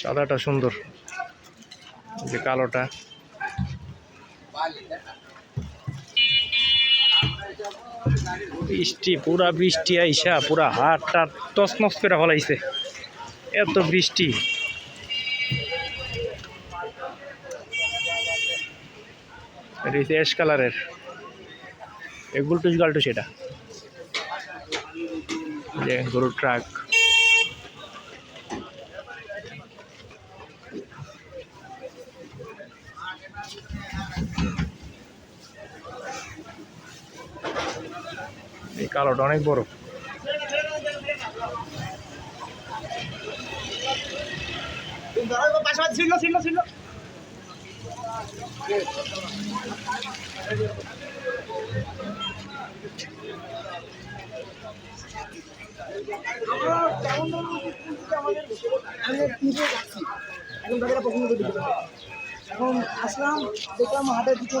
সাদাটা সুন্দর। যে কালোটা। বৃষ্টি, পুরা বৃষ্টি আইসা, পুরা হাট টাট তছনছ করে ফলাইছে। এত বৃষ্টি। এটা হচ্ছে অ্যাশ কালারের এ গুলটুস গালটু সেটা যে গরুর ট্রাক। এই কালোটা অনেক বড় তাদের পছন্দ। এখন আসলাম, দেখলাম হতো কিন্তু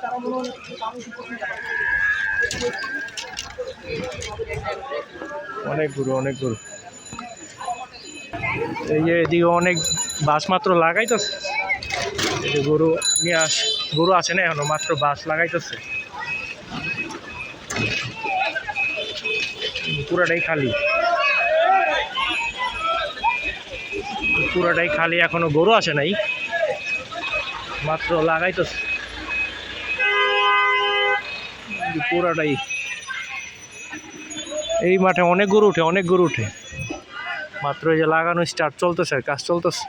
তারা মনে হয় কারও কিছু পছন্দ করে না। অনেক গরু অনেক গরু এই যে এদিকে অনেক বাস মাত্র লাগাইতেছে গরু নিয়ে আস, গরু আছে না এখনও, মাত্র বাস লাগাইতেছে। পুরাটাই খালি। পুরাটাই খালি, এখনও গরু আসে নাই। মাত্র লাগাইতেছে। পুরাটাই। এই মাঠে অনেক গরু উঠে, অনেক গরু উঠে। মাত্র এই যে লাগানো স্টার্ট চলতেছে কাজ চলতেছে।